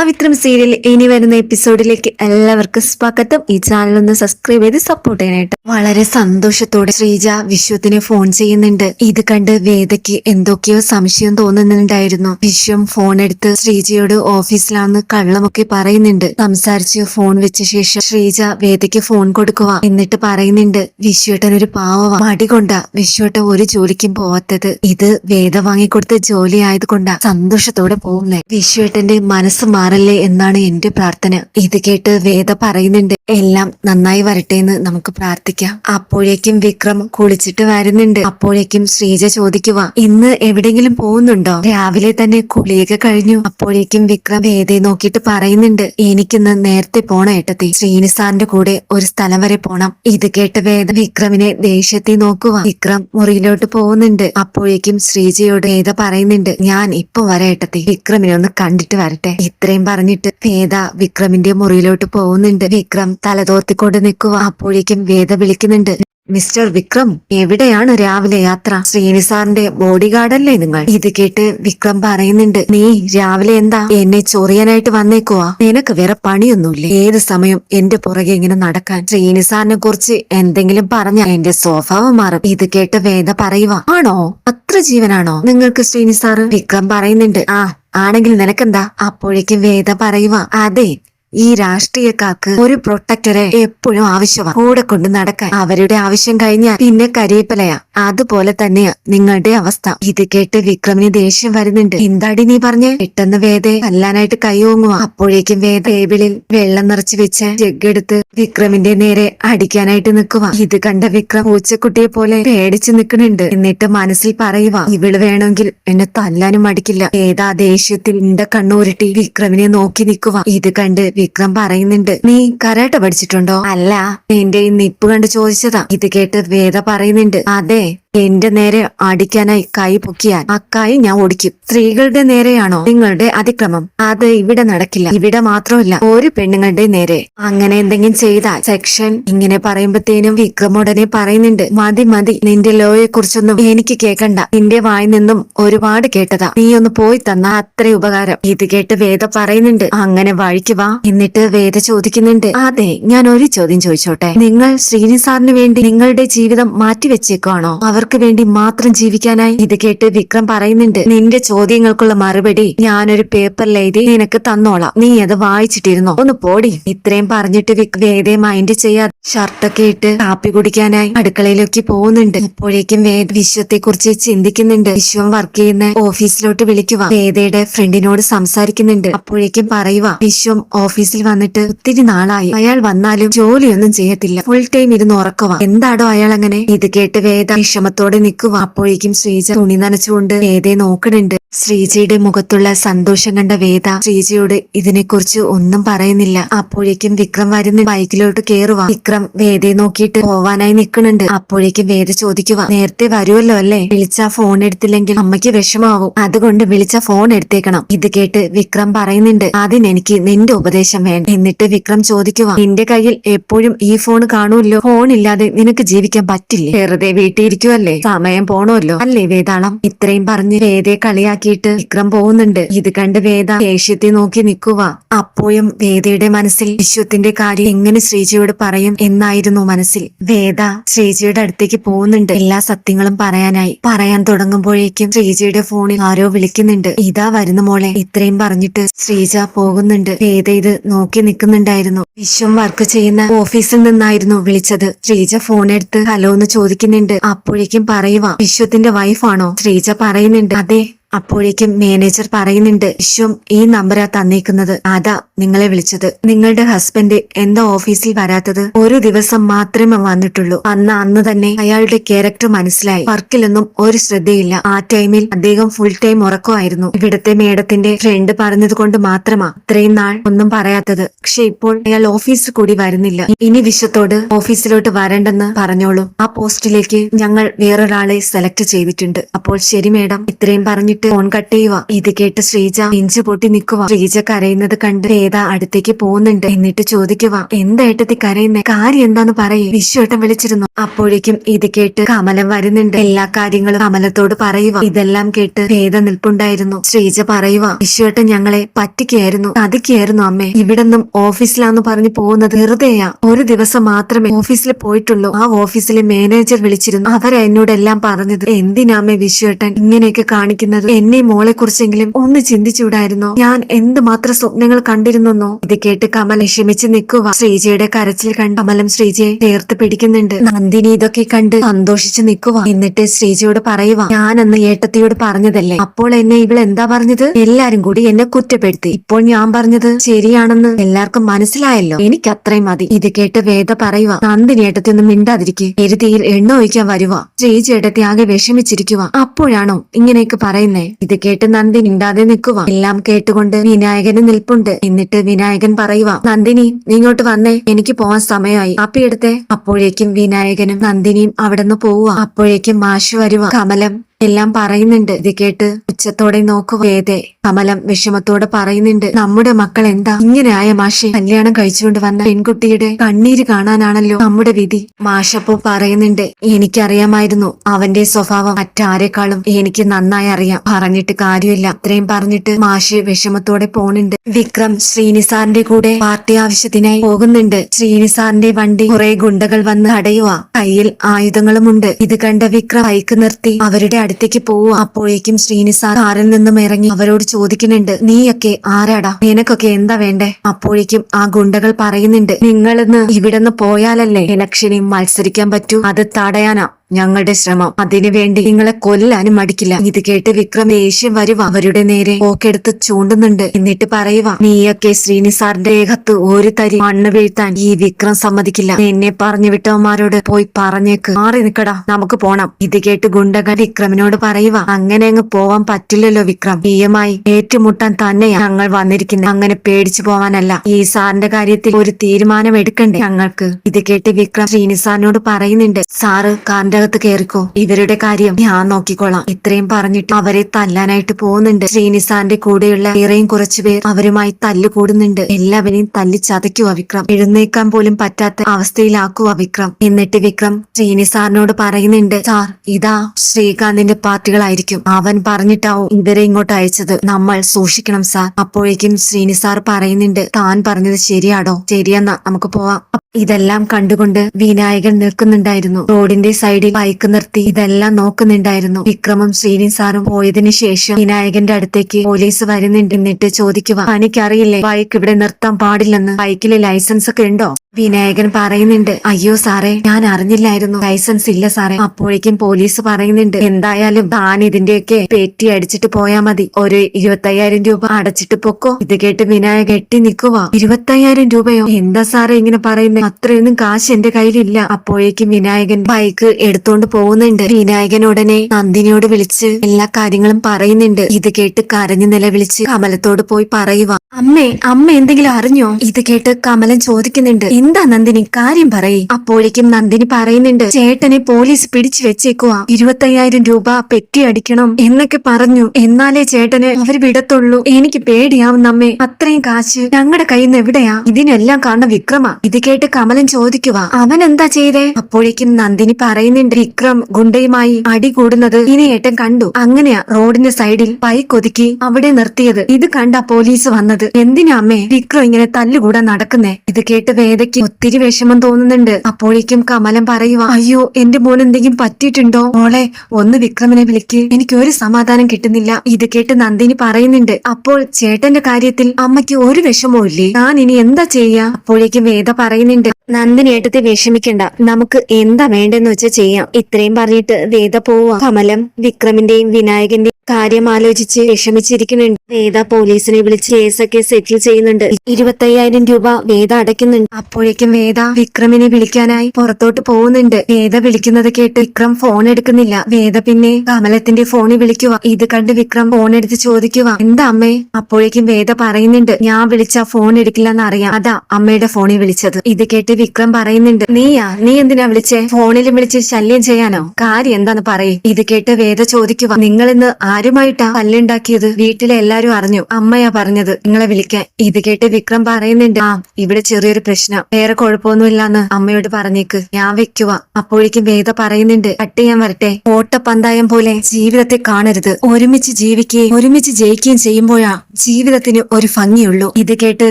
പവിത്രം serial ഇനി വരുന്ന എപ്പിസോഡിലേക്ക് എല്ലാവർക്കും സ്വാഗതം. ഈ ചാനൽ ഒന്ന് സബ്സ്ക്രൈബ് ചെയ്ത് സപ്പോർട്ട് ചെയ്യാനായിട്ട്. വളരെ സന്തോഷത്തോടെ ശ്രീജ വിശ്വത്തിന് ഫോൺ ചെയ്യുന്നുണ്ട്. ഇത് കണ്ട് വേദയ്ക്ക് എന്തൊക്കെയോ സംശയം തോന്നുന്നുണ്ടായിരുന്നു. വിശ്വം ഫോൺ എടുത്ത് ശ്രീജയോട് ഓഫീസിലാന്ന് കള്ളമൊക്കെ പറയുന്നുണ്ട്. സംസാരിച്ച് ഫോൺ വെച്ച ശേഷം ശ്രീജ വേദയ്ക്ക് ഫോൺ കൊടുക്കുക എന്നിട്ട് പറയുന്നുണ്ട് വിശ്വേട്ടൻ ഒരു പാവ മടി കൊണ്ടാ. വിശ്വേട്ടൻ ഒരു ജോലിക്കും പോവാത്തത്. ഇത് വേദ വാങ്ങിക്കൊടുത്ത ജോലി ആയതുകൊണ്ടാ സന്തോഷത്തോടെ പോകുന്നത് വിശ്വേട്ടന്റെ മനസ്സ് മാറല്ലേ എന്നാണ് എന്റെ പ്രാർത്ഥന. ഇത് കേട്ട് വേദ പറയുന്നുണ്ട് എല്ലാം നന്നായി വരട്ടെ എന്ന് നമുക്ക് പ്രാർത്ഥിക്കാം. അപ്പോഴേക്കും വിക്രം കുളിച്ചിട്ട് വരുന്നുണ്ട്. അപ്പോഴേക്കും ശ്രീജ ചോദിക്കുക ഇന്ന് എവിടെങ്കിലും പോകുന്നുണ്ടോ? രാവിലെ തന്നെ കുളിയൊക്കെ കഴിഞ്ഞു. അപ്പോഴേക്കും വിക്രം വേദയെ നോക്കിയിട്ട് പറയുന്നുണ്ട് എനിക്കിന്ന് നേരത്തെ പോണം ഏട്ടത്തി ശ്രീനി സാറിന്റെ കൂടെ ഒരു സ്ഥലം വരെ പോണം. ഇത് കേട്ട് വേദ വിക്രമിനെ ദേഷ്യത്തിൽ നോക്കുക. വിക്രം മുറിയിലോട്ട് പോകുന്നുണ്ട്. അപ്പോഴേക്കും ശ്രീജയോട് വേദ പറയുന്നുണ്ട് ഞാൻ ഇപ്പൊ വരേട്ടത്തി വിക്രമിനെ ഒന്ന് കണ്ടിട്ട് വരട്ടെ. ഇത്രയും പറഞ്ഞിട്ട് വേദ വിക്രമിന്റെ മുറിയിലോട്ട് പോകുന്നുണ്ട്. വിക്രം തലതോർത്തിക്കൊണ്ട് നിൽക്കുക. അപ്പോഴേക്കും വേദ വിളിക്കുന്നുണ്ട്. മിസ്റ്റർ വിക്രം എവിടെയാണ് രാവിലെ യാത്ര? ശ്രീനി സാറിന്റെ ബോഡി ഗാർഡല്ലേ നിങ്ങൾ? ഇത് കേട്ട് വിക്രം പറയുന്നുണ്ട്. നീ രാവിലെ എന്താ എന്നെ ചൊറിയാനായിട്ട് വന്നേക്കുവാ? നിനക്ക് വേറെ പണിയൊന്നുമില്ല? ഏത് സമയം എന്റെ പുറകെ ഇങ്ങനെ നടക്കാൻ? ശ്രീനി സാറിനെ കുറിച്ച് എന്തെങ്കിലും പറഞ്ഞ എന്റെ സ്വഭാവം മാറും. ഇത് കേട്ട് വേദ പറയുക ആണോ? അത്ര ജീവനാണോ? നിങ്ങൾക്ക് ശ്രീനി സാറ് വിക്രം പറയുന്നുണ്ട്. ആ ആണെങ്കിൽ നിനക്കെന്താ? അപ്പോഴേക്കും വേദ പറയുക അതെ ഈ രാഷ്ട്രീയക്കാർക്ക് ഒരു പ്രൊട്ടക്ടറെ എപ്പോഴും ആവശ്യമാണ്. കൂടെ കൊണ്ട് നടക്കാൻ അവരുടെ ആവശ്യം കഴിഞ്ഞാൽ പിന്നെ കരിയപ്പലയാ. അതുപോലെ തന്നെയാ നിങ്ങളുടെ അവസ്ഥ. ഇത് കേട്ട് വിക്രമിന് ദേഷ്യം വരുന്നുണ്ട്. എന്താടി നീ പറഞ്ഞേ? പെട്ടെന്ന് വേദയെ കല്ലാനായിട്ട് കൈ ഓങ്ങുക അപ്പോഴേക്കും വേദ ടേബിളിൽ വെള്ളം നിറച്ച് വെച്ച് ജഗ്ഗെടുത്ത് വിക്രമിന്റെ നേരെ അടിക്കാനായിട്ട് നിൽക്കുക ഇത് കണ്ട വിക്രം പൂച്ചക്കുട്ടിയെ പോലെ പേടിച്ചു നിൽക്കുന്നുണ്ട്. എന്നിട്ട് മനസ്സിൽ പറയുക ഇവൾ വേണമെങ്കിൽ എന്നെ തല്ലാനും അടിക്കില്ല ഏതാ ദേഷ്യത്തിൽ ഇണ്ട കണ്ണൂരിട്ടി വിക്രമിനെ നോക്കി നിൽക്കുക ഇത് കണ്ട് വിക്രം പറയുന്നുണ്ട്. നീ കരാട്ട പഠിച്ചിട്ടുണ്ടോ? അല്ല നിന്റെ ഈ നിപ്പ് കണ്ട് ചോദിച്ചതാ. ഇത് കേട്ട് വേദ പറയുന്നുണ്ട്. അതെ എന്റെ നേരെ അടിക്കാനായി കൈ പൊക്കിയാൽ കൈ ഞാൻ ഓടിക്കും സ്ത്രീകളുടെ നേരെയാണോ നിങ്ങളുടെ അതിക്രമം? അത് ഇവിടെ നടക്കില്ല. ഇവിടെ മാത്രമല്ല ഒരു പെണ്ണുങ്ങളുടെ നേരെ. അങ്ങനെ എന്തെങ്കിലും ചെയ്താൽ സെക്ഷൻ ഇങ്ങനെ പറയുമ്പത്തേനും വിക്രം ഉടനെ പറയുന്നുണ്ട് മതി മതി നിന്റെ ലോയെ കുറിച്ചൊന്നും എനിക്ക് കേൾക്കണ്ട. നിന്റെ വായിൽ നിന്നും ഒരുപാട് കേട്ടതാ. നീ ഒന്ന് പോയി തന്ന അത്ര ഉപകാരം. ഇത് കേട്ട് വേദ പറയുന്നുണ്ട് അങ്ങനെ വഴിക്ക് വാ. എന്നിട്ട് വേദ ചോദിക്കുന്നുണ്ട് അതെ ഞാൻ ഒരു ചോദ്യം ചോദിച്ചോട്ടെ. നിങ്ങൾ ശ്രീനി സാറിന് വേണ്ടി നിങ്ങളുടെ ജീവിതം മാറ്റിവെച്ചേക്കുവാണോ? അവർക്ക് വേണ്ടി മാത്രം ജീവിക്കാനായി. ഇത് കേട്ട് വിക്രം പറയുന്നുണ്ട് നിന്റെ ചോദ്യങ്ങൾക്കുള്ള മറുപടി ഞാനൊരു പേപ്പറിൽ എഴുതി നിനക്ക് തന്നോളാം. നീ അത് വായിച്ചിട്ടിരുന്നോ? ഒന്ന് പോടി. ഇത്രയും പറഞ്ഞിട്ട് വേദയെ മൈൻഡ് ചെയ്യാതെ ഷർട്ടൊക്കെ ഇട്ട് കാപ്പി കുടിക്കാനായി അടുക്കളയിലേക്ക് പോകുന്നുണ്ട്. ഇപ്പോഴേക്കും വേദ വിശ്വത്തെ കുറിച്ച് ചിന്തിക്കുന്നുണ്ട്. വിശ്വം വർക്ക് ചെയ്യുന്ന ഓഫീസിലോട്ട് വിളിക്കുക. വേദയുടെ ഫ്രണ്ടിനോട് സംസാരിക്കുന്നുണ്ട്. അപ്പോഴേക്കും പറയുക വിശ്വം ഓഫീസിൽ വന്നിട്ട് ഒത്തിരി നാളായി. അയാൾ വന്നാലും ജോലിയൊന്നും ചെയ്യത്തില്ല. ഫുൾ ടൈം ഇരുന്ന് ഉറക്കുക എന്താടോ അയാൾ അങ്ങനെ ഇത് കേട്ട് വേദ വിഷമത്തോടെ നിൽക്കുക. അപ്പോഴേക്കും ശ്രീജ തുണി നനച്ചുകൊണ്ട് ഏതേ നോക്കണുണ്ട് ശ്രീജയുടെ മുഖത്തുള്ള സന്തോഷം കണ്ട വേദ ശ്രീജയോട് ഇതിനെക്കുറിച്ച് ഒന്നും പറയുന്നില്ല. അപ്പോഴേക്കും വിക്രം വരുന്ന. ബൈക്കിലോട്ട് കയറുവാ വിക്രം വേദയെ നോക്കിയിട്ട് പോവാനായി നിൽക്കുന്നുണ്ട്. അപ്പോഴേക്കും വേദ ചോദിക്കുക നേരത്തെ വരുമല്ലോ അല്ലേ? വിളിച്ച ഫോൺ എടുത്തില്ലെങ്കിൽ അമ്മയ്ക്ക് വിഷമാവും. അതുകൊണ്ട് വിളിച്ച ഫോൺ എടുത്തേക്കണം. ഇത് കേട്ട് വിക്രം പറയുന്നുണ്ട് ആദ്യം എനിക്ക് നിന്റെ ഉപദേശം വേണം. എന്നിട്ട് വിക്രം ചോദിക്കുക നിന്റെ കയ്യിൽ എപ്പോഴും ഈ ഫോൺ കാണുമല്ലോ? ഫോൺ ഇല്ലാതെ നിനക്ക് ജീവിക്കാൻ പറ്റില്ലേ? വെറുതെ വീട്ടിൽ ഇരിക്കുമല്ലേ സമയം പോണമല്ലോ അല്ലേ വേദാളം? ഇത്രയും പറഞ്ഞ് വേദയെ കളിയാക്കിയിട്ട് വിക്രം പോകുന്നുണ്ട്. ഇത് കണ്ട് വേദ ദേഷ്യത്തെ നോക്കി നിൽക്കുക അപ്പോഴും വേദയുടെ മനസ്സിൽ വിശ്വത്തിന്റെ കാര്യം എങ്ങനെ ശ്രീജയോട് പറയും എന്നായിരുന്നു മനസ്സിൽ. വേദ ശ്രീജയുടെ അടുത്തേക്ക് പോകുന്നുണ്ട്. എല്ലാ സത്യങ്ങളും പറയാനായി. പറയാൻ തുടങ്ങുമ്പോഴേക്കും ശ്രീജയുടെ ഫോണിൽ ആരോ വിളിക്കുന്നുണ്ട്. ഇതാ വരുന്ന മോളെ. ഇത്രയും പറഞ്ഞിട്ട് ശ്രീജ പോകുന്നുണ്ട്. വേദ ഇത് നോക്കി നിൽക്കുന്നുണ്ടായിരുന്നു. വിശ്വം വർക്ക് ചെയ്യുന്ന ഓഫീസിൽ നിന്നായിരുന്നു വിളിച്ചത്. ശ്രീജ ഫോൺ എടുത്ത് ഹലോ എന്ന് ചോദിക്കുന്നുണ്ട്. അപ്പോഴേക്കും പറയുക വിശ്വത്തിന്റെ വൈഫാണോ ശ്രീജ പറയുന്നുണ്ട്. അതെ. അപ്പോഴേക്കും മാനേജർ പറയുന്നുണ്ട് വിശ്വം ഈ നമ്പറാ തന്നേക്കുന്നത്. അതാ നിങ്ങളെ വിളിച്ചത്. നിങ്ങളുടെ ഹസ്ബൻഡ് എന്താ ഓഫീസിൽ വരാത്തത്? ഒരു ദിവസം മാത്രമേ വന്നിട്ടുള്ളൂ. അന്ന് അന്ന് തന്നെ അയാളുടെ ക്യാരക്ടർ മനസ്സിലായി. വർക്കിലൊന്നും ഒരു ശ്രദ്ധയില്ല. ആ ടൈമിൽ അദ്ദേഹം ഫുൾ ടൈം ഉറക്കമായിരുന്നു. ഇവിടത്തെ മേഡത്തിന്റെ ഫ്രണ്ട് പറഞ്ഞത് കൊണ്ട് മാത്രമാ ഇത്രയും നാൾ ഒന്നും പറയാത്തത്. പക്ഷെ ഇപ്പോൾ അയാൾ ഓഫീസിൽ കൂടി വരുന്നില്ല. ഇനി വിശ്വത്തോട് ഓഫീസിലോട്ട് വരണ്ടെന്ന് പറഞ്ഞോളൂ. ആ പോസ്റ്റിലേക്ക് ഞങ്ങൾ വേറൊരാളെ സെലക്ട് ചെയ്തിട്ടുണ്ട്. അപ്പോൾ ശരി മേഡം ഇത്രയും പറഞ്ഞിട്ട് പറഞ്ഞിട്ട് ഫോൺ കട്ട് ചെയ്യുക ഇത് കേട്ട് ശ്രീജ ഇഞ്ചു പൊട്ടി നിൽക്കുക ശ്രീജ കരയുന്നത് കണ്ട് വേദ അടുത്തേക്ക് പോകുന്നുണ്ട് എന്നിട്ട് ചോദിക്കുക എന്തായിട്ടത്തി കരയുന്നേ? കാര്യം എന്താന്ന് പറയേ. വിശ്വട്ടം വിളിച്ചിരുന്നു. അപ്പോഴേക്കും ഇത് കേട്ട് കമലം വരുന്നുണ്ട്. എല്ലാ കാര്യങ്ങളും കമലത്തോട് പറയുക ഇതെല്ലാം കേട്ട് വേദ നിൽപ്പുണ്ടായിരുന്നു. ശ്രീജ പറയുക വിശ്വേട്ടൻ ഞങ്ങളെ പറ്റിക്കായിരുന്നു. ചതിക്കായിരുന്നു അമ്മേ. ഇവിടെന്നും ഓഫീസിലാന്ന് പറഞ്ഞു പോകുന്നത് വെറുതെയാ. ഒരു ദിവസം മാത്രമേ ഓഫീസിൽ പോയിട്ടുള്ളൂ. ആ ഓഫീസിലെ മാനേജർ വിളിച്ചിരുന്നു. അവരാ എന്നോട് എല്ലാം പറഞ്ഞത് എന്തിനാമേ വിശ്വട്ടൻ ഇങ്ങനെയൊക്കെ കാണിക്കുന്നത്? എന്നെ മോളെ കുറിച്ചെങ്കിലും ഒന്ന് ചിന്തിച്ചുവിടായിരുന്നു ഞാൻ എന്തുമാത്രം സ്വപ്നങ്ങൾ കണ്ടിരുന്നെന്നോ? ഇത് കേട്ട് കമൽ വിഷമിച്ച് നിൽക്കുക ശ്രീജയുടെ കരച്ചിൽ കണ്ട് കമലം ശ്രീജയെ ചേർത്ത് പിടിക്കുന്നുണ്ട്. നന്ദിനി ഇതൊക്കെ കണ്ട് സന്തോഷിച്ച് നിൽക്കുക എന്നിട്ട് ശ്രീജയോട് പറയുക ഞാൻ അന്ന് ഏട്ടത്തിയോട് പറഞ്ഞതല്ലേ? അപ്പോൾ എന്നെ ഇവൾ എന്താ പറഞ്ഞത്? എല്ലാരും കൂടി എന്നെ കുറ്റപ്പെടുത്തി. ഇപ്പോൾ ഞാൻ പറഞ്ഞത് ശരിയാണെന്ന് എല്ലാവർക്കും മനസ്സിലായല്ലോ. എനിക്ക് അത്രയും മതി. ഇത് കേട്ട് വേദ പറയുക നന്ദിനി ഏട്ടത്തി ഒന്നും മിണ്ടാതിരിക്കെ. എരുതിയിൽ എണ്ണ ഒഴിക്കാൻ വരുക ശ്രീജ ത്യാഗ ആകെ വിഷമിച്ചിരിക്കുക അപ്പോഴാണോ ഇങ്ങനെയൊക്കെ പറയുന്നേ ഇത് കേട്ട് നന്ദിനി മിണ്ടാതെ നിൽക്കുക എല്ലാം കേട്ടുകൊണ്ട് വിനായകന് നിൽപ്പുണ്ട്. എന്നിട്ട് വിനായകൻ പറയുക നന്ദിനി നീ ഇങ്ങോട്ട് വന്നേ. എനിക്ക് പോവാൻ സമയമായി. കാപ്പി എടുത്തേ. അപ്പോഴേക്കും വിനായകനും നന്ദിനിയും അവിടെ നിന്ന് പോവുക അപ്പോഴേക്കും മാഷ് വരുക കമലം എല്ലാം പറയുന്നുണ്ട്. ഇത് കേട്ട് ഉച്ചത്തോടെ നോക്കുവേതെ കമലം വിഷമത്തോടെ പറയുന്നുണ്ട്. നമ്മുടെ മക്കൾ എന്താ? ഇങ്ങനെ ആയ മാഷെ. കല്യാണം കഴിച്ചുകൊണ്ട് വന്ന പെൺകുട്ടിയുടെ കണ്ണീര് കാണാനാണല്ലോ നമ്മുടെ വിധി. മാഷപ്പോ പറയുന്നുണ്ട്. എനിക്കറിയാമായിരുന്നു. അവന്റെ സ്വഭാവം മറ്റാരെക്കാളും എനിക്ക് നന്നായി അറിയാം. പറഞ്ഞിട്ട് കാര്യമില്ല. അത്രയും പറഞ്ഞിട്ട് മാഷ് വിഷമത്തോടെ പോണുണ്ട്. വിക്രം ശ്രീനിസാറിന്റെ കൂടെ പാർട്ടി ആവശ്യത്തിനായി പോകുന്നുണ്ട്. ശ്രീനിസാറിന്റെ വണ്ടി കുറെ ഗുണ്ടകൾ വന്ന് അടയുവാ. കയ്യിൽ ആയുധങ്ങളുമുണ്ട്. ഇത് കണ്ട വിക്രം ബൈക്ക് നിർത്തി അവരുടെ അടുത്തേക്ക് പോവുക അപ്പോഴേക്കും ശ്രീനിസാർ കാറിൽ നിന്നും ഇറങ്ങി അവരോട് ചോദിക്കുന്നുണ്ട് നീയൊക്കെ ആരാടാ? നിനക്കൊക്കെ എന്താ വേണ്ടേ? അപ്പോഴേക്കും ആ ഗുണ്ടകൾ പറയുന്നുണ്ട് നിങ്ങളിന്ന് ഇവിടുന്ന് പോയാലല്ലേ ഇലക്ഷനെയും മത്സരിക്കാൻ പറ്റൂ? അത് തടയാനാ. ഞങ്ങളുടെ ശ്രമം അതിനുവേണ്ടി നിങ്ങളെ കൊല്ലാനും മടിക്കില്ല. ഇത് കേട്ട് വിക്രം ദേഷ്യം വരുവ. അവരുടെ നേരെ പോക്കെടുത്ത് ചൂണ്ടുന്നുണ്ട്. എന്നിട്ട് പറയുക നീയൊക്കെ ശ്രീനിസാറിന്റെ ദേഹത്ത് ഒരു തരി മണ്ണ് വീഴ്ത്താൻ ഈ വിക്രം സമ്മതിക്കില്ല. എന്നെ പറഞ്ഞു വിട്ടവന്മാരോട് പോയി പറഞ്ഞേക്ക്. മാറി നിക്കടാ. നമുക്ക് പോണം. ഇത് കേട്ട് ഗുണ്ടകൾ വിക്രമിനോട് പറയുക അങ്ങനെ അങ്ങ് പോവാൻ പറ്റില്ലല്ലോ വിക്രം. ഈയമായി ഏറ്റുമുട്ടാൻ തന്നെ ഞങ്ങൾ വന്നിരിക്കുന്നത് അങ്ങനെ പേടിച്ചു പോവാനല്ല. ഈ സാറിന്റെ കാര്യത്തിൽ ഒരു തീരുമാനം എടുക്കണ്ടേ ഞങ്ങൾക്ക്? ഇത് കേട്ട് വിക്രം ശ്രീനിസാറിനോട് പറയുന്നുണ്ട് സാറ് കാറിന്റെ അകത്ത് കയറിക്കോ ഇവരുടെ കാര്യം ഞാൻ നോക്കിക്കോളാം. ഇത്രയും പറഞ്ഞിട്ട് അവരെ തല്ലാനായിട്ട് പോകുന്നുണ്ട്. ശ്രീനിസാന്റെ കൂടെയുള്ള വേറെയും കുറച്ചുപേർ അവരുമായി തല്ലുകൂടുന്നുണ്ട്. എല്ലാവരെയും തല്ലി ചതയ്ക്കുക വിക്രം എഴുന്നേക്കാൻ പോലും പറ്റാത്ത അവസ്ഥയിലാക്കുക വിക്രം എന്നിട്ട് വിക്രം ശ്രീനിസാറിനോട് പറയുന്നുണ്ട് സാർ ഇതാ ശ്രീകാന്തിന്റെ പാർട്ടികളായിരിക്കും. അവൻ പറഞ്ഞിട്ടാവും ഇവരെ ഇങ്ങോട്ട് അയച്ചത്. നമ്മൾ സൂക്ഷിക്കണം സാർ. അപ്പോഴേക്കും ശ്രീനിസാർ പറയുന്നുണ്ട് താൻ പറഞ്ഞത് ശരിയാടോ? ശരിയെന്നാ നമുക്ക് പോവാം. ഇതെല്ലാം കണ്ടുകൊണ്ട് വിനായകൻ നിൽക്കുന്നുണ്ടായിരുന്നു. റോഡിന്റെ സൈഡിൽ ബൈക്ക് നിർത്തി ഇതെല്ലാം നോക്കുന്നുണ്ടായിരുന്നു. വിക്രമും ശ്രീനിസാറും പോയതിനു ശേഷം വിനായകന്റെ അടുത്തേക്ക് പോലീസ് വരുന്നുണ്ട്. എന്നിട്ട് ചോദിക്കുക എനിക്കറിയില്ലേ ബൈക്ക് ഇവിടെ നിർത്താൻ പാടില്ലെന്ന്? ബൈക്കിലെ ലൈസൻസ് ഒക്കെ ഉണ്ടോ? വിനായകൻ പറയുന്നുണ്ട് അയ്യോ സാറേ ഞാൻ അറിഞ്ഞില്ലായിരുന്നു. ലൈസൻസ് ഇല്ല സാറേ. അപ്പോഴേക്കും പോലീസ് പറയുന്നുണ്ട് എന്തായാലും താൻ ഇതിന്റെയൊക്കെ പെറ്റി അടിച്ചിട്ട് പോയാ മതി. ഒരു ഇരുപത്തയ്യായിരം രൂപ അടച്ചിട്ട് പൊക്കോ. ഇത് കേട്ട് വിനായകൻ എട്ടി നിൽക്കുക ഇരുപത്തയ്യായിരം രൂപയോ? എന്താ സാറേ ഇങ്ങനെ പറയുന്നത് അത്രയൊന്നും കാശ് എന്റെ കയ്യിലില്ല. അപ്പോഴേക്കും വിനായകൻ ബൈക്ക് എടുത്തോണ്ട് പോകുന്നുണ്ട്. വിനായകൻ ഉടനെ നന്ദിനിയോട് വിളിച്ച് എല്ലാ കാര്യങ്ങളും പറയുന്നുണ്ട്. ഇത് കേട്ട് കരഞ്ഞു നിലവിളിച്ച് കമലത്തോട് പോയി പറയുക അമ്മേ അമ്മ എന്തെങ്കിലും അറിഞ്ഞോ? ഇത് കേട്ട് കമലൻ ചോദിക്കുന്നുണ്ട്. എന്താ നന്ദിനി? കാര്യം പറയേ. അപ്പോഴേക്കും നന്ദിനി പറയുന്നുണ്ട് ചേട്ടനെ പോലീസ് പിടിച്ചു വെച്ചേക്കുക ഇരുപത്തയ്യായിരം രൂപ പെറ്റി അടിക്കണം എന്നൊക്കെ പറഞ്ഞു. എന്നാലേ ചേട്ടന് അവർ വിടത്തുള്ളൂ. എനിക്ക് പേടിയാവും നമ്മെ അത്രയും കാശ് ഞങ്ങളുടെ കയ്യിൽ നിന്ന് എവിടെയാ? ഇതിനെല്ലാം കാരണം വിക്രമ. ഇത് കേട്ട് കമലൻ ചോദിക്കുക അവൻ എന്താ ചെയ്തേ? അപ്പോഴേക്കും നന്ദിനി പറയുന്നുണ്ട് വിക്രം ഗുണ്ടയുമായി അടി കൂടുന്നത് ഇനി ഏട്ടൻ കണ്ടു. അങ്ങനെയാ റോഡിന്റെ സൈഡിൽ ബൈക്ക് ഒതുക്കി അവിടെ നിർത്തിയത്. ഇത് കണ്ട പോലീസ് വന്നത്. എന്തിനാ അമ്മേ? വിക്രം ഇങ്ങനെ തല്ലുകൂടാൻ നടക്കുന്നേ? ഇത് കേട്ട് വേദയ്ക്ക് ഒത്തിരി വിഷമം തോന്നുന്നുണ്ട്. അപ്പോഴേക്കും കമലം പറയുക അയ്യോ എന്റെ മോൻ എന്തെങ്കിലും പറ്റിയിട്ടുണ്ടോ? മോളെ ഒന്ന് വിക്രമിനെ വിളിക്ക്. എനിക്ക് ഒരു സമാധാനം കിട്ടുന്നില്ല. ഇത് കേട്ട് നന്ദിനി പറയുന്നുണ്ട്. അപ്പോൾ ചേട്ടന്റെ കാര്യത്തിൽ അമ്മയ്ക്ക് ഒരു വിഷമവും ഇല്ലേ? ഞാൻ ഇനി എന്താ ചെയ്യാ? അപ്പോഴേക്കും വേദ പറയുന്നുണ്ട്. നന്ദിനി ഏട്ടത്തെ വിഷമിക്കണ്ട. നമുക്ക് എന്താ വേണ്ടെന്ന് വെച്ചാ ചെയ്യാം. ഇത്രയും പറഞ്ഞിട്ട് വേദ പോവാ കമലം വിക്രമിന്റെയും വിനായകന്റെയും കാര്യം ആലോചിച്ച് വിഷമിച്ചിരിക്കുന്നുണ്ട്. വേദ പോലീസിനെ വിളിച്ച് കേസൊക്കെ സെറ്റിൽ ചെയ്യുന്നുണ്ട്. ഇരുപത്തയ്യായിരം രൂപ വേദ അടയ്ക്കുന്നുണ്ട്. അപ്പോഴേക്കും വേദ വിക്രമിനെ വിളിക്കാനായി പുറത്തോട്ട് പോകുന്നുണ്ട്. വേദ വിളിക്കുന്നത് കേട്ട് വിക്രം ഫോൺ എടുക്കുന്നില്ല. വേദ പിന്നെ കമലത്തിന്റെ ഫോണിൽ വിളിക്കുക. ഇത് കണ്ട് വിക്രം ഫോൺ എടുത്ത് ചോദിക്കുക. എന്താ അമ്മേ? അപ്പോഴേക്കും വേദ പറയുന്നുണ്ട്. ഞാൻ വിളിച്ച ഫോൺ എടുക്കില്ലെന്ന് അറിയാം അതാ അമ്മയുടെ ഫോണിൽ വിളിച്ചത്. ഇത് കേട്ട് വിക്രം പറയുന്നുണ്ട്. നീയാ? നീ എന്തിനാ വിളിച്ചേ? ഫോണിൽ വിളിച്ച് ശല്യം ചെയ്യാനോ? കാര്യം എന്താന്ന് പറയും. ഇത് കേട്ട് വേദ ചോദിക്കുക. നിങ്ങൾ ഇന്ന് ആരെ ആരുമായിട്ടാ പല്ലുണ്ടാക്കിയത്? വീട്ടിലെ എല്ലാരും അറിഞ്ഞു. അമ്മയാ പറഞ്ഞത്. നിങ്ങളെ വിളിക്കാൻ. ഇത് കേട്ട് വിക്രം പറയുന്നുണ്ട്. ആ ഇവിടെ ചെറിയൊരു പ്രശ്നം. വേറെ കുഴപ്പമൊന്നുമില്ലാന്ന് അമ്മയോട് പറഞ്ഞേക്ക്. ഞാൻ വെക്കുവാ. അപ്പോഴേക്കും വേദ പറയുന്നുണ്ട്. കട്ട് ചെയ്യാൻ വരട്ടെ. ഓട്ടപ്പന്തായം പോലെ ജീവിതത്തെ കാണരുത്. ഒരുമിച്ച് ജീവിക്കുകയും ഒരുമിച്ച് ജയിക്കുകയും ചെയ്യുമ്പോഴാ ജീവിതത്തിന് ഒരു ഭംഗിയുള്ളൂ. ഇത് കേട്ട്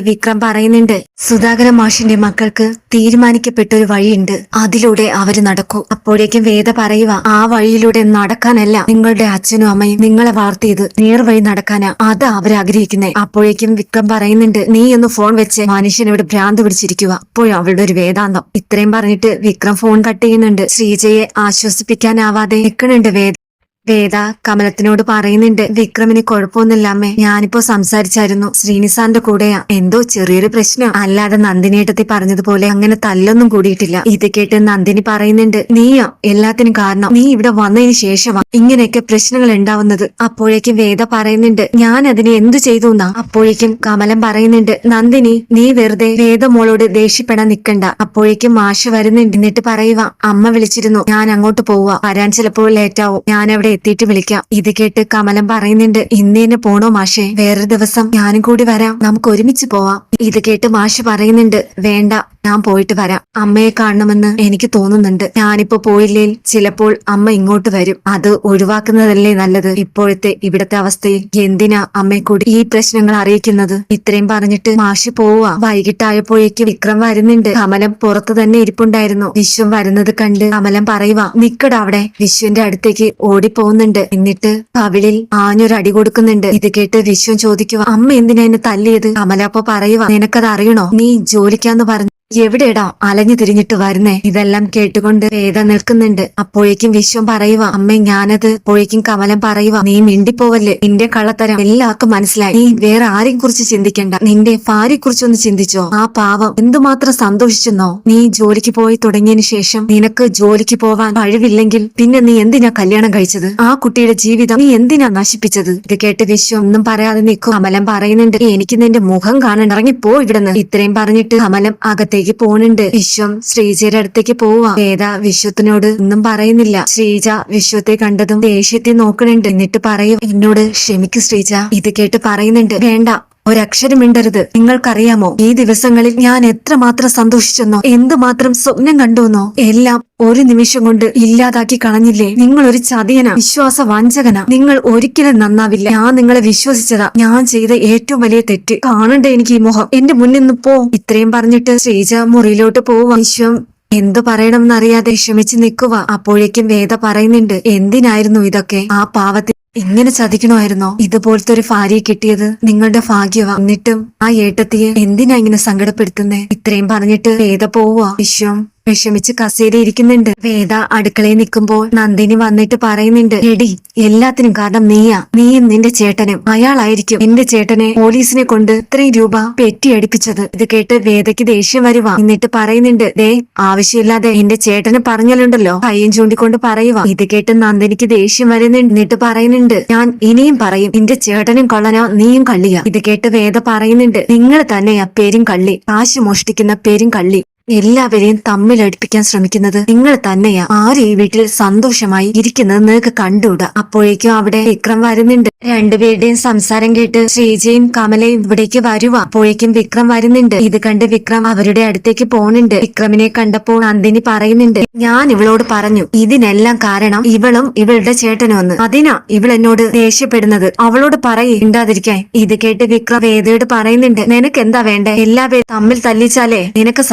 വിക്രം പറയുന്നുണ്ട്. സുധാകര മാഷിന്റെ മക്കൾക്ക് തീരുമാനിക്കപ്പെട്ട ഒരു വഴിയുണ്ട്. അതിലൂടെ അവർ നടക്കൂ. അപ്പോഴേക്കും വേദ പറയുക ആ വഴിയിലൂടെ നടക്കാനല്ല നിങ്ങളുടെ അച്ഛനും അമ്മയും നിങ്ങളെ വാർത്തിയത് നേർവഴി നടക്കാനാ അത് അവരാഗ്രഹിക്കുന്നേ. അപ്പോഴേക്കും വിക്രം പറയുന്നുണ്ട് നീ ഒന്ന് ഫോൺ വെച്ച് മനുഷ്യനോട് ഭ്രാന്ത് പിടിച്ചിരിക്കുക അപ്പോഴും അവളുടെ ഒരു വേദാന്തം. ഇത്രയും പറഞ്ഞിട്ട് വിക്രം ഫോൺ കട്ട് ചെയ്യുന്നുണ്ട്. ശ്രീജയെ ആശ്വസിപ്പിക്കാനാവാതെ നിൽക്കുന്നുണ്ട് വേദ വേദ കമലത്തിനോട് പറയുന്നുണ്ട് വിക്രമിന് കുഴപ്പമൊന്നുമില്ല ഞാനിപ്പോ സംസാരിച്ചായിരുന്നു. ശ്രീനിസാന്റെ കൂടെയാ. എന്തോ ചെറിയൊരു പ്രശ്നം. അല്ലാതെ നന്ദിനേട്ടത്തി പറഞ്ഞതുപോലെ അങ്ങനെ തല്ലൊന്നും കൂടിയിട്ടില്ല. ഇത് കേട്ട് നന്ദിനി പറയുന്നുണ്ട് നീയോ എല്ലാത്തിനും കാരണം. നീ ഇവിടെ വന്നതിന് ശേഷമാ ഇങ്ങനെയൊക്കെ പ്രശ്നങ്ങൾ ഉണ്ടാവുന്നത്. അപ്പോഴേക്കും വേദ പറയുന്നുണ്ട് ഞാൻ അതിനെ എന്തു ചെയ്തു എന്നാ അപ്പോഴേക്കും കമലം പറയുന്നുണ്ട് നന്ദിനി നീ വെറുതെ വേദ മോളോട് ദേഷ്യപ്പെടാൻ നിക്കണ്ട. അപ്പോഴേക്കും മാഷ് വരുന്നുണ്ട്. എന്നിട്ട് പറയുക അമ്മ വിളിച്ചിരുന്നു. ഞാൻ അങ്ങോട്ട് പോവുക വരാൻ ചിലപ്പോൾ ലേറ്റ് ആവും. ഞാൻ അവിടെ എത്തിയിട്ട് വിളിക്കാം. ഇത് കേട്ട് കമലം പറയുന്നുണ്ട് ഇന്ന് തന്നെ പോണോ മാഷെ? വേറൊരു ദിവസം ഞാനും കൂടി വരാം. നമുക്ക് ഒരുമിച്ച് പോവാം. ഇത് കേട്ട് മാഷ് പറയുന്നുണ്ട് വേണ്ട ഞാൻ പോയിട്ട് വരാം. അമ്മയെ കാണണമെന്ന് എനിക്ക് തോന്നുന്നുണ്ട്. ഞാനിപ്പോ പോയില്ലേൽ ചിലപ്പോൾ അമ്മ ഇങ്ങോട്ട് വരും. അത് ഒഴിവാക്കുന്നതല്ലേ നല്ലത്? ഇപ്പോഴത്തെ ഇവിടത്തെ അവസ്ഥയിൽ എന്തിനാ അമ്മയെ കൂടി ഈ പ്രശ്നങ്ങൾ അറിയിക്കുന്നത്? ഇത്രയും പറഞ്ഞിട്ട് മാഷി പോവുക വൈകിട്ടായപ്പോഴേക്ക് വിക്രം വരുന്നുണ്ട്. കമലം പുറത്തു തന്നെ ഇരിപ്പുണ്ടായിരുന്നു. വിശ്വം വരുന്നത് കണ്ട് കമലം പറയുക നിക്കട അവിടെ. വിശ്വന്റെ അടുത്തേക്ക് ഓടിപ്പോകുന്നുണ്ട് എന്നിട്ട് കവിളിൽ ആഞ്ഞൊരു അടി കൊടുക്കുന്നുണ്ട്. ഇത് കേട്ട് വിശ്വം ചോദിക്കുക അമ്മ എന്തിനാ എന്നെ തല്ലിയത്? കമലാപ്പ പറയുക നിനക്കത് അറിയണോ? നീ ജോലിക്കാന്ന് പറഞ്ഞു എവിടെടാ അലഞ്ഞു തിരിഞ്ഞിട്ട് വരുന്നേ? ഇതെല്ലാം കേട്ടുകൊണ്ട് വേദ നിൽക്കുന്നുണ്ട്. അപ്പോഴേക്കും വിശ്വം പറയുക അമ്മ ഞാനത് അപ്പോഴേക്കും കമലം പറയുക നീ മിണ്ടിപ്പോവല്ലേ? നിന്റെ കള്ളത്തരം എല്ലാവർക്കും മനസ്സിലായി. നീ വേറെ ആരെയും കുറിച്ച് ചിന്തിക്കണ്ട. നിന്റെ ഭാര്യയെ കുറിച്ചൊന്ന് ചിന്തിച്ചോ. ആ പാവം എന്തുമാത്രം സന്തോഷിച്ചെന്നോ? നീ ജോലിക്ക് പോയി തുടങ്ങിയതിനു ശേഷം നിനക്ക് ജോലിക്ക് പോവാൻ കഴിവില്ലെങ്കിൽ പിന്നെ നീ എന്തിനാ കല്യാണം കഴിച്ചത്? ആ കുട്ടിയുടെ ജീവിതം നീ എന്തിനാ നശിപ്പിച്ചത്? ഇത് കേട്ട് വിശ്വം ഒന്നും പറയാതെ നിൽക്കും. കമലം പറയുന്നുണ്ട് എനിക്ക് നിന്റെ മുഖം കാണാൻ ഇറങ്ങിപ്പോ ഇവിടുന്ന്. ഇത്രയും പറഞ്ഞിട്ട് കമലം അകത്തേക്ക് പോണുണ്ട്. വിശ്വം ശ്രീജയുടെ അടുത്തേക്ക് പോവാ. വേദ വിശ്വത്തിനോട് ഒന്നും പറയുന്നില്ല. ശ്രീജ വിശ്വത്തെ കണ്ടതും ദേഷ്യത്തെ നോക്കണുണ്ട്. എന്നിട്ട് പറയും എന്നോട് ക്ഷമിക്ക് ശ്രീജ. ഇത് കേട്ട് പറയുന്നുണ്ട്. വേണ്ട. ഒരക്ഷരം മിണ്ടരുത്. നിങ്ങൾക്കറിയാമോ ഈ ദിവസങ്ങളിൽ ഞാൻ എത്രമാത്രം സന്തോഷിച്ചെന്നോ എന്തുമാത്രം സ്വപ്നം കണ്ടുവെന്നോ. എല്ലാം ഒരു നിമിഷം കൊണ്ട് ഇല്ലാതാക്കി കളഞ്ഞില്ലേ. നിങ്ങൾ ഒരു ചതിയന വിശ്വാസ വഞ്ചകന നിങ്ങൾ ഒരിക്കലും നന്നാവില്ല. ഞാൻ നിങ്ങളെ വിശ്വസിച്ചതാ. ഞാൻ ചെയ്ത ഏറ്റവും വലിയ തെറ്റ്. കാണണ്ടേ എനിക്ക് ഈ മുഖം. എന്റെ മുന്നിൽ നിന്ന് പോ. ഇത്രയും പറഞ്ഞിട്ട് ശ്രീജ മുറിയിലോട്ട് പോവാ. വിശ്വം എന്തു പറയണമെന്നറിയാതെ ക്ഷമിച്ച് നിൽക്കുക അപ്പോഴേക്കും വേദ പറയുന്നുണ്ട് എന്തിനായിരുന്നു ഇതൊക്കെ? ആ പാവത്തിൽ ഇങ്ങനെ ചതിക്കണമായിരുന്നോ? ഇതുപോലത്തെ ഒരു ഭാര്യയെ കിട്ടിയത് നിങ്ങളുടെ ഭാഗ്യവാ. എന്നിട്ടും ആ ഏട്ടത്തിയെ എന്തിനാ ഇങ്ങനെ സങ്കടപ്പെടുത്തുന്നേ? ഇത്രയും പറഞ്ഞിട്ട് ഏത പോവുക വിശ്വം. വിഷമിച്ച് കസേരയിരിക്കുന്നുണ്ട്. വേദ അടുക്കളയിൽ നിൽക്കുമ്പോൾ നന്ദിനി വന്നിട്ട് പറയുന്നുണ്ട് എടി എല്ലാത്തിനും കാരണം നീയാ. നീയും നിന്റെ ചേട്ടനും അയാളായിരിക്കും. എന്റെ ചേട്ടനെ പോലീസിനെ കൊണ്ട് ഇത്രയും രൂപ പെറ്റി അടിപ്പിച്ചത് ഇത് കേട്ട് വേദയ്ക്ക് ദേഷ്യം വരുവാ. എന്നിട്ട് പറയുന്നുണ്ട് ദേ ആവശ്യമില്ലാതെ എന്റെ ചേട്ടന് പറഞ്ഞാലുണ്ടല്ലോ. കയ്യും ചൂണ്ടിക്കൊണ്ട് പറയുക ഇത് കേട്ട് നന്ദിനിക്ക് ദേഷ്യം വരുന്നുണ്ട്. എന്നിട്ട് പറയുന്നുണ്ട് ഞാൻ ഇനിയും പറയും നിന്റെ ചേട്ടനും കൊള്ളനോ നീയും കള്ളിയാ. ഇത് കേട്ട് വേദ പറയുന്നുണ്ട് നിങ്ങൾ തന്നെയാ പേരും കള്ളി. കാശ് മോഷ്ടിക്കുന്ന പേരും കള്ളി. എല്ലാവരെയും തമ്മിലടിപ്പിക്കാൻ ശ്രമിക്കുന്നത് നിങ്ങൾ തന്നെയാ. ആര് ഈ വീട്ടിൽ സന്തോഷമായി ഇരിക്കുന്നത് നിങ്ങൾക്ക് കണ്ടുകൂടാ. അപ്പോഴേക്കും അവിടെ വിക്രം വരുന്നുണ്ട്. രണ്ടുപേരുടെയും സംസാരം കേട്ട് ശ്രീജയും കമലയും ഇവിടേക്ക് വരുവ. അപ്പോഴേക്കും വിക്രം വരുന്നുണ്ട്. ഇത് കണ്ട് വിക്രം അവരുടെ അടുത്തേക്ക് പോണുണ്ട് വിക്രമിനെ കണ്ടപ്പോൾ നന്ദിനി പറയുന്നുണ്ട് ഞാൻ ഇവളോട് പറഞ്ഞു ഇതിനെല്ലാം കാരണം ഇവളും ഇവളുടെ ചേട്ടനും ഒന്ന് അതിനാ ഇവൾ എന്നോട് ദേഷ്യപ്പെടുന്നത്. അവളോട് പറയേ ഇണ്ടാതിരിക്കാൻ ഇത് കേട്ട് വിക്രം വേദയോട് പറയുന്നുണ്ട് നിനക്ക് എന്താ വേണ്ടേ? എല്ലാവരും തമ്മിൽ തല്ലിച്ചാലേ നിനക്ക്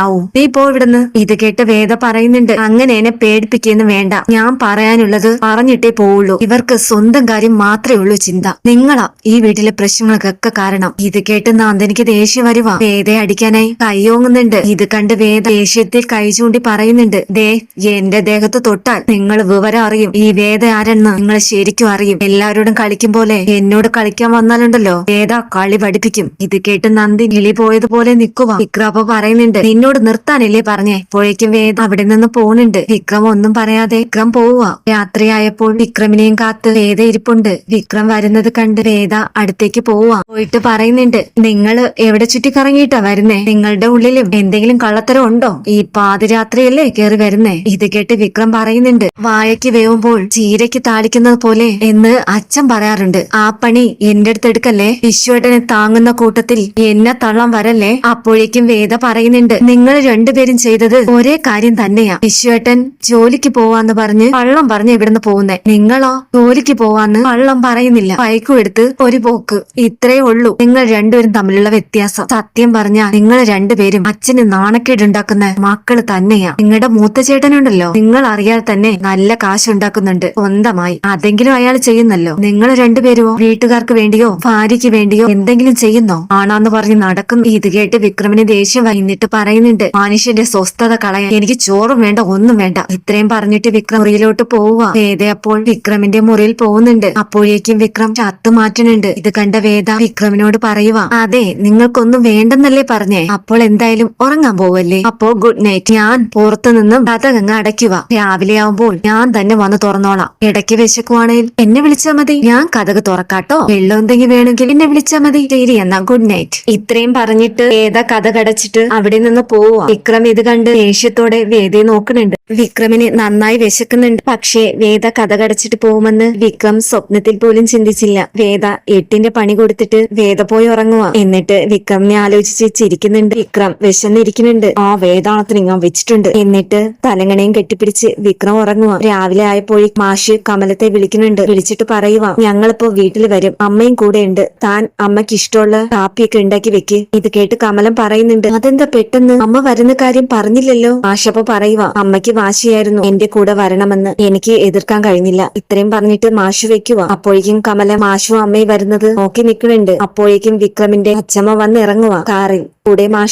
സമാധാനാവും നീ പോ ഇവിടുന്ന്. ഇത് കേട്ട് വേദ പറയുന്നുണ്ട് അങ്ങനെ എന്നെ പേടിപ്പിക്കുന്നു വേണ്ട. ഞാൻ പറയാനുള്ളത് പറഞ്ഞിട്ടേ പോവുള്ളൂ. ഇവർക്ക് സ്വന്തം കാര്യം മാത്രമേ ഉള്ളൂ ചിന്ത. നിങ്ങളാ ഈ വീട്ടിലെ പ്രശ്നങ്ങൾക്കൊക്കെ കാരണം. ഇത് കേട്ട് നാന്തനിക്ക് ദേഷ്യം വരുവാ. വേദയെ അടിക്കാനായി കൈയോങ്ങുന്നുണ്ട് ഇത് കണ്ട് വേദ ദേഷ്യത്തിൽ കൈ ചൂണ്ടി പറയുന്നുണ്ട് ദേ എന്റെ ദേഹത്ത് തൊട്ടാൽ നിങ്ങൾ വിവരം അറിയും. ഈ വേദ ആരെന്ന് നിങ്ങൾ ശരിക്കും അറിയും. എല്ലാവരോടും കളിക്കും പോലെ എന്നോട് കളിക്കാൻ വന്നാലുണ്ടല്ലോ. വേദ കളി പഠിപ്പിക്കും. ഇത് കേട്ട് നന്ദി കിളി പോയതുപോലെ നിൽക്കുക വിക്രാപ്പ പറയുന്നുണ്ട് നിന്നോട് നിർത്താനല്ലേ പറഞ്ഞേ? അപ്പോഴേക്കും വേദ അവിടെ നിന്ന് പോണുണ്ട് വിക്രം ഒന്നും പറയാതെ വിക്രം പോവുക. രാത്രിയായപ്പോൾ വിക്രമിനെയും കാത്ത് വേദ ഇരിപ്പുണ്ട്. വിക്രം വരുന്നത് കണ്ട് വേദ അടുത്തേക്ക് പോവുക. പോയിട്ട് പറയുന്നുണ്ട് നിങ്ങൾ എവിടെ ചുറ്റിക്കറങ്ങിയിട്ടാ വരുന്നേ? നിങ്ങളുടെ ഉള്ളിലും എന്തെങ്കിലും കള്ളത്തരം ഉണ്ടോ? ഈ പാതിരാത്രിയല്ലേ കേറി വരുന്നേ? ഇത് കേട്ട് വിക്രം പറയുന്നുണ്ട് വായയ്ക്ക് വേവുമ്പോൾ ചീരയ്ക്ക് താളിക്കുന്നത് പോലെ എന്ന് അച്ഛൻ പറയാറുണ്ട്. ആ പണി എന്റെ അടുത്ത് എടുക്കല്ലേ? വിശ്വേട്ടനെ താങ്ങുന്ന കൂട്ടത്തിൽ എന്നെ തള്ളം വരല്ലേ? അപ്പോഴേക്കും വേദ പറയുന്നുണ്ട് നിങ്ങൾ രണ്ടുപേരും ചെയ്തത് ഒരേ കാര്യം തന്നെയാ. വിശ്വേട്ടൻ ജോലിക്ക് പോവാന്ന് പറഞ്ഞ് വള്ളം പറഞ്ഞ് ഇവിടുന്ന് പോകുന്നേ? നിങ്ങളോ? ജോലിക്ക് പോവാന്ന് വള്ളം പറയുന്നില്ല. ബൈക്കും എടുത്ത് ഒരു പോക്ക്. ഇത്രേ ഉള്ളൂ. നിങ്ങൾ രണ്ടുപേരും തമ്മിലുള്ള വ്യത്യാസം. സത്യം പറഞ്ഞാ നിങ്ങൾ രണ്ടുപേരും അച്ഛന് നാണക്കേടുണ്ടാക്കുന്ന മക്കൾ തന്നെയാ. നിങ്ങളുടെ മൂത്ത ചേട്ടനുണ്ടല്ലോ. നിങ്ങൾ അറിയാതെ തന്നെ നല്ല കാശ് ഉണ്ടാക്കുന്നുണ്ട് സ്വന്തമായി. അതെങ്കിലും അയാൾ ചെയ്യുന്നല്ലോ. നിങ്ങൾ രണ്ടുപേരോ വീട്ടുകാർക്ക് വേണ്ടിയോ? ഭാര്യയ്ക്ക് വേണ്ടിയോ എന്തെങ്കിലും ചെയ്യുന്നോ? ആണാന്ന് പറഞ്ഞ് നടക്കും. ഇത് കേട്ട് വിക്രമിന് ദേഷ്യം വൈന്നിട്ട് പറയുന്നുണ്ട്. മനുഷ്യന്റെ സ്വസ്ഥത കളയാൻ എനിക്ക് ചോറും വേണ്ട ഒന്നും വേണ്ട. ഇത്രയും പറഞ്ഞിട്ട് വിക്രം മുറിയിലോട്ട് പോവുക. വേദ അപ്പോൾ വിക്രമിന്റെ മുറിയിൽ പോകുന്നുണ്ട്. അപ്പോഴേക്കും വിക്രം ചത്തു മാറ്റുന്നുണ്ട് ഇത് കണ്ട വേദ വിക്രമിനോട് പറയുക അതെ നിങ്ങൾക്കൊന്നും വേണ്ടെന്നല്ലേ പറഞ്ഞേ. അപ്പോൾ എന്തായാലും ഉറങ്ങാൻ പോവല്ലേ? അപ്പോ ഗുഡ് നൈറ്റ് ഞാൻ പുറത്തു നിന്നും കഥകങ്ങ് അടയ്ക്കുക. രാവിലെ ആവുമ്പോൾ ഞാൻ തന്നെ വന്ന് തുറന്നോളാം. ഇടയ്ക്ക് വിശക്കുവാണെങ്കിൽ എന്നെ വിളിച്ചാൽ മതി. ഞാൻ കഥക് തുറക്കാട്ടോ. വെള്ളം എന്തെങ്കിലും വേണമെങ്കിൽ എന്നെ വിളിച്ചാൽ മതി. ശരി എന്നാ ഗുഡ് നൈറ്റ് ഇത്രയും പറഞ്ഞിട്ട് വേദ കഥ കടച്ചിട്ട് അവിടെ നിന്ന് പോവുക. വിക്രം ഇത് കണ്ട് ദേഷ്യത്തോടെ വേദയെ നോക്കുന്നുണ്ട്. വിക്രമിന് നന്നായി വിശക്കുന്നുണ്ട്. പക്ഷേ വേദ കഥ കടച്ചിട്ട് പോകുമെന്ന് വിക്രം സ്വപ്നത്തിൽ പോലും ചിന്തിച്ചില്ല. വേദ എട്ടിന്റെ പണി കൊടുത്തിട്ട് വേദ പോയി ഉറങ്ങുക. എന്നിട്ട് വിക്രമിനെ ആലോചിച്ച് ചിരിക്കുന്നുണ്ട്. വിക്രം വിശന്നിരിക്കുന്നുണ്ട്. ആ വേദാണത്തിന് ഇങ്ങാൻ വെച്ചിട്ടുണ്ട്. എന്നിട്ട് തലങ്ങണയും കെട്ടിപ്പിടിച്ച് വിക്രം ഉറങ്ങുക. രാവിലെ ആയപ്പോഴേ മാഷ് കമലത്തെ വിളിക്കുന്നുണ്ട്. വിളിച്ചിട്ട് പറയുക ഞങ്ങളിപ്പോ വീട്ടിൽ വരും. അമ്മയും കൂടെ ഉണ്ട്. താൻ അമ്മയ്ക്ക് ഇഷ്ടമുള്ള കാപ്പിയൊക്കെ ഉണ്ടാക്കി വെക്ക്. ഇത് കേട്ട് കമലം പറയുന്നുണ്ട്. അതെന്താ പെട്ടെന്ന്? അമ്മ വരുന്ന കാര്യം പറഞ്ഞില്ലല്ലോ. മാഷപ്പ പറയുക അമ്മയ്ക്ക് വാശിയായിരുന്നു. എന്റെ കൂടെ വരണമെന്ന് എനിക്ക് എതിർക്കാൻ കഴിഞ്ഞില്ല. ഇത്രയും പറഞ്ഞിട്ട് മാഷു വെക്കുക അപ്പോഴേക്കും കമല മാഷു അമ്മയും വരുന്നത് നോക്കി നിൽക്കുന്നുണ്ട്. അപ്പോഴേക്കും വിക്രമിന്റെ അച്ഛമ്മ വന്ന് ഇറങ്ങുക കാറിൽ. കൂടെ മാഷ്